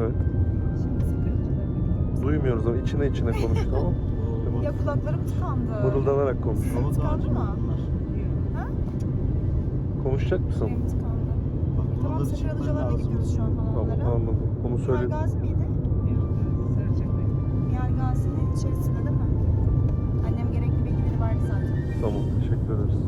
Evet. Duymuyoruz ama içine içine konuş tamam. Ya kulaklarım tıkandı. Mırıldanarak konuş. Senin tıkandı mı? Ha? Konuşacak mısın? Benim tıkandı. E, tamam sefer alıcılarına gidiyoruz şu an Tamam anladım. Onu söyledim. Yergazi miydi? Yergazi'nin içerisinde değil mi? Annem gerekli bilgileri verdi zaten. Tamam teşekkür ederiz.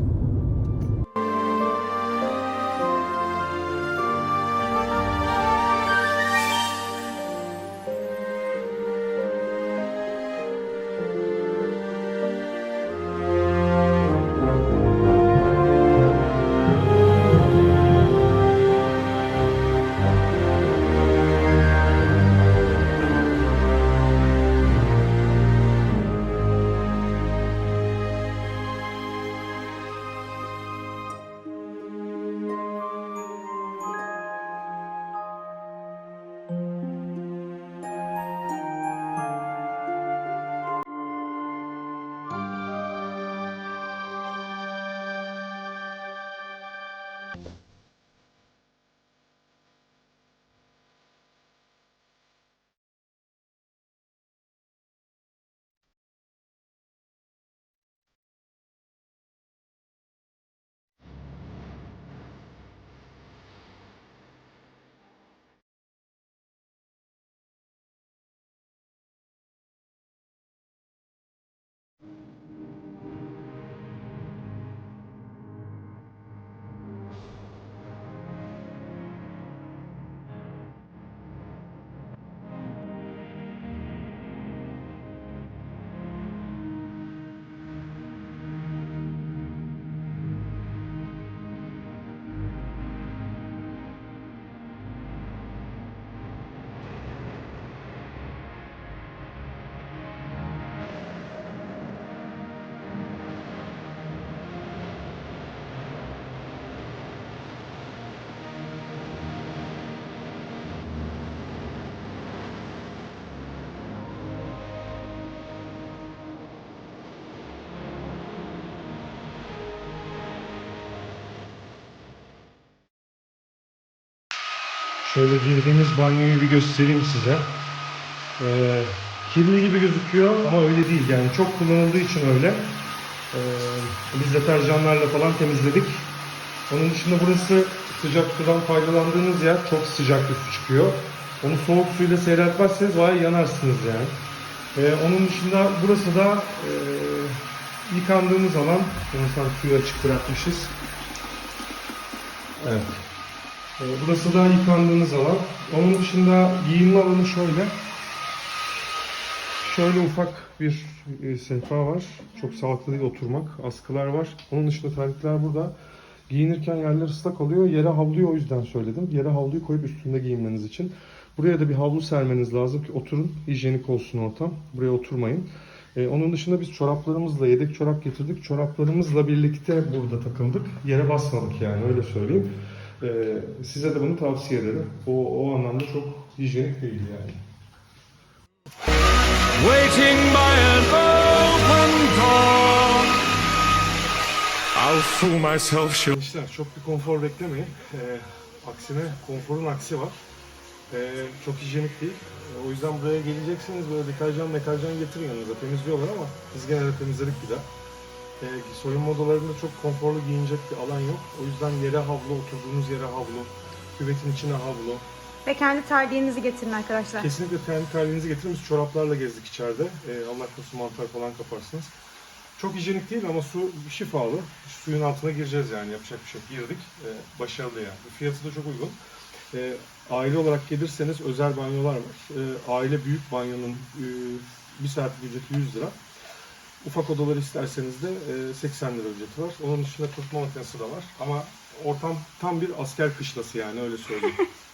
Şöyle girdiğimiz banyoyu bir göstereyim size. Ee, kirli gibi gözüküyor ama öyle değil. Yani çok kullanıldığı için öyle. Ee, biz deterjanlarla falan temizledik. Onun dışında burası sıcak sudan faydalandığınız yer. Çok sıcak bir su çıkıyor. Onu soğuk suyla seyretmezseniz bayağı yanarsınız yani. Ee, onun dışında burası da e, yıkandığımız alan. Mesela suyu açık bırakmışız. Evet. Ee, Burası da yıkandığınız alan. Onun dışında giyinme alanı şöyle. Şöyle ufak bir e, sehpa var. Çok sağlıklı değil oturmak. Askılar var. Onun dışında terlikler burada. Giyinirken yerler ıslak oluyor. Yere havluyu o yüzden söyledim. Yere havluyu koyup üstünde giyinmeniz için. Buraya da bir havlu sermeniz lazım ki oturun. Hijyenik olsun ortam. Buraya oturmayın. Ee, onun dışında biz çoraplarımızla yedek çorap getirdik. Çoraplarımızla birlikte burada takıldık. Yere basmadık yani öyle söyleyeyim. Ee, size de bunu tavsiye ederim. O, o anlamda çok hijyenik değil yani. waiting by an open door. I'll fool myself, she'll Gençler çok bir konfor beklemeyin. Ee, aksine konforun aksi var. Ee, çok hijyenik değil. Ee, o yüzden buraya gelecekseniz böyle deterjan meterjan getirin yanınıza. Temizliyorlar ama biz gene de temizledik bir daha. Ee, soyunma odalarında çok konforlu giyinecek bir alan yok. O yüzden yere havlu, oturduğunuz yere havlu, küvetin içine havlu. Ve kendi terliğinizi getirin arkadaşlar. Kesinlikle kendi terliğinizi getirin. Biz çoraplarla gezdik içeride. Ee, Allah korusun mantar falan kaparsınız. Çok hijyenik değil ama su şifalı. Suyun altına gireceğiz yani yapacak bir şey. Girdik. Ee, başarılı yani. Fiyatı da çok uygun. Ee, aile olarak gelirseniz özel banyolar var. Ee, aile büyük banyonun e, bir saatlik ücreti 100 lira. Ufak odalar isterseniz de e, 80 lira ücreti var. Onun dışında kurutma makinesi de var. Ama ortam tam bir asker kışlası yani öyle söyleyeyim.